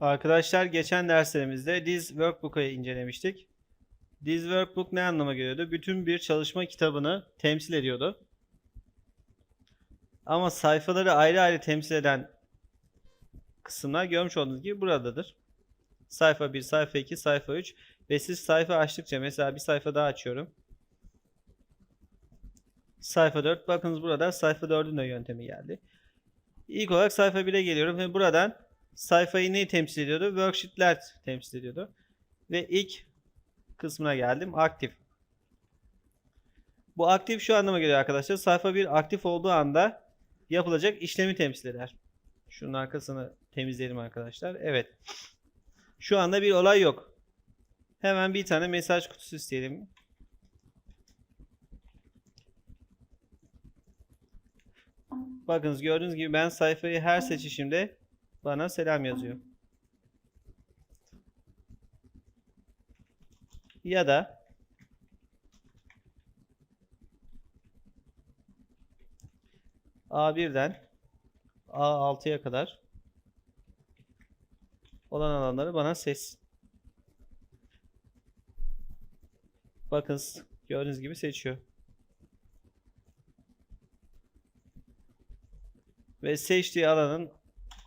Arkadaşlar geçen derslerimizde This Workbook'u incelemiştik. This Workbook ne anlama geliyordu? Bütün bir çalışma kitabını temsil ediyordu. Ama sayfaları ayrı ayrı temsil eden kısımlar görmüş olduğunuz gibi buradadır. Sayfa 1, sayfa 2, sayfa 3 ve siz sayfa açtıkça mesela bir sayfa daha açıyorum. Sayfa 4 bakınız burada sayfa 4'ün de yöntemi geldi. İlk olarak sayfa 1'e geliyorum ve buradan sayfayı neyi temsil ediyordu? Worksheet'ler temsil ediyordu. Ve ilk kısmına geldim. Aktif. Bu aktif şu anlama geliyor arkadaşlar. Sayfa 1 aktif olduğu anda yapılacak işlemi temsil eder. Şunun arkasını temizleyelim arkadaşlar. Evet. Şu anda bir olay yok. Hemen bir tane mesaj kutusu isteyelim. Bakınız gördüğünüz gibi ben sayfayı her seçişimde bana selam yazıyor. Ya da A1'den A6'ya kadar olan alanları bana ses. Bakınız gördüğünüz gibi seçiyor. Ve seçtiği alanın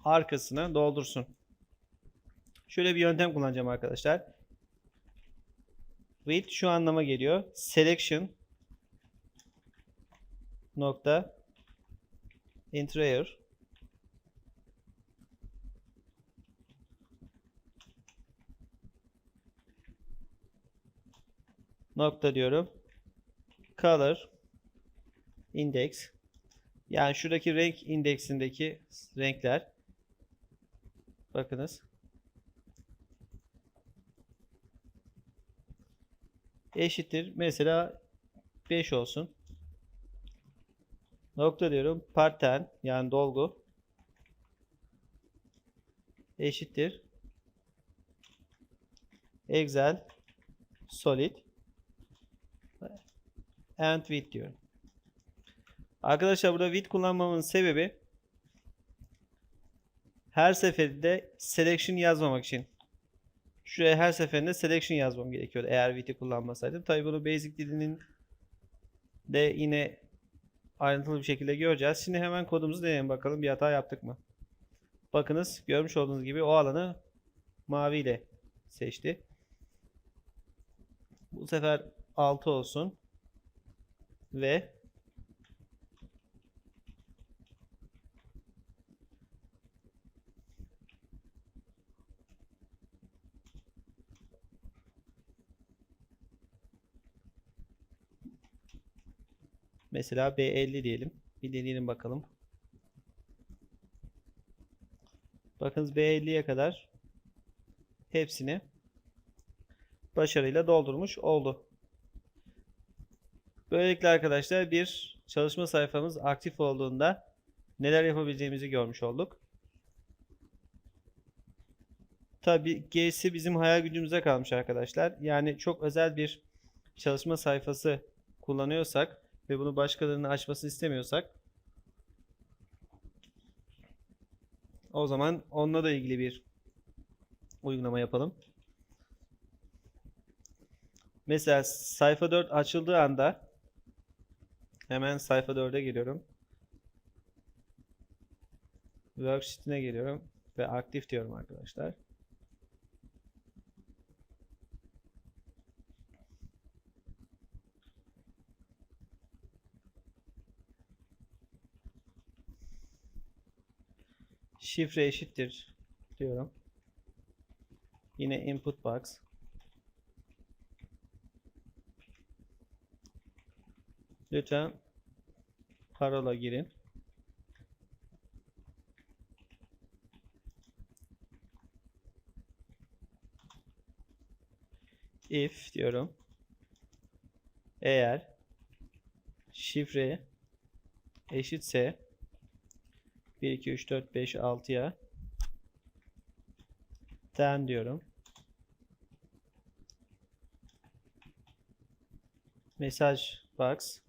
arkasını doldursun. Şöyle bir yöntem kullanacağım arkadaşlar. With şu anlama geliyor. Selection nokta interior nokta diyorum. Color index yani şuradaki renk indeksindeki renkler bakınız eşittir. Mesela 5 olsun. Nokta diyorum. Pattern yani dolgu eşittir. Excel solid and width diyorum. Arkadaşlar burada width kullanmamın sebebi her seferinde selection yazmamak için. Şuraya her seferinde selection yazmam gerekiyordu eğer width'i kullanmasaydım. Tabi bunu basic dilinin de yine ayrıntılı bir şekilde göreceğiz. Şimdi hemen kodumuzu deneyelim bakalım bir hata yaptık mı? Bakınız görmüş olduğunuz gibi o alanı mavi ile seçti. Bu sefer 6 olsun. Ve Mesela B50 diyelim. Bir deneyelim bakalım. Bakınız B50'ye kadar hepsini başarıyla doldurmuş oldu. Böylelikle arkadaşlar bir çalışma sayfamız aktif olduğunda neler yapabileceğimizi görmüş olduk. Tabi gerisi bizim hayal gücümüze kalmış arkadaşlar. Yani çok özel bir çalışma sayfası kullanıyorsak ve bunu başkalarının açmasını istemiyorsak o zaman onunla da ilgili bir uygulama yapalım. Mesela sayfa 4 açıldığı anda hemen sayfa 4'e geliyorum. Worksheet'ine geliyorum ve aktif diyorum arkadaşlar. Şifre eşittir diyorum. Yine input box. Lütfen parola girin. If diyorum. Eğer şifre eşitse 1, 2, 3, 4, 5, 6'ya 10 diyorum. Mesaj box.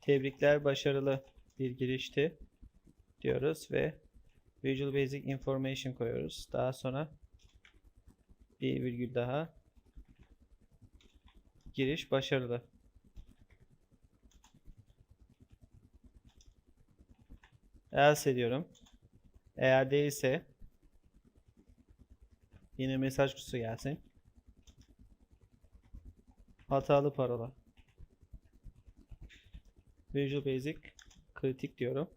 Tebrikler başarılı bir girişti diyoruz ve Visual Basic Information koyuyoruz. Daha sonra bir virgül daha. Giriş başarılı. Else ediyorum. Eğer değilse yine mesaj kutusu gelsin. Hatalı parola. Visual Basic kritik diyorum.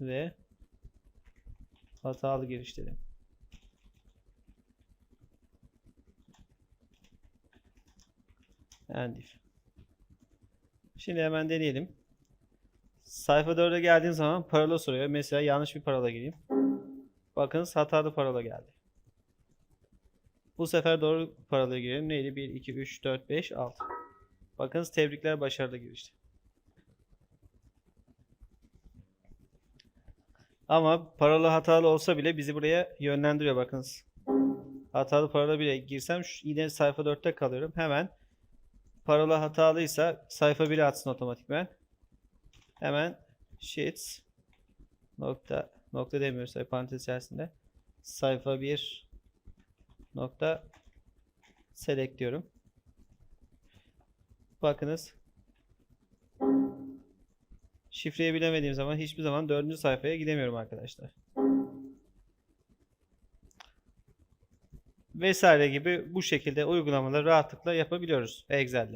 Ve hatalı giriş dedim. And. Şimdi hemen deneyelim. Sayfa 4'e geldiğim zaman parola soruyor. Mesela yanlış bir parola gireyim. Bakınız hatalı parola geldi. Bu sefer doğru parolayı girelim. Neydi? 1, 2, 3, 4, 5, 6. Bakınız tebrikler başarılı girişti. Ama parola hatalı olsa bile bizi buraya yönlendiriyor bakınız. Hatalı parola bile girsem yine sayfa 4'te kalıyorum. Hemen parola hatalıysa sayfa 1'e atsın otomatikman. Hemen sheets nokta nokta demiyoruz sayfa parantez içerisinde. Sayfa 1 nokta select diyorum. Bakınız. Şifreyi bilemediğim zaman hiçbir zaman dördüncü sayfaya gidemiyorum arkadaşlar. Vesaire gibi bu şekilde uygulamaları rahatlıkla yapabiliyoruz Excel'de.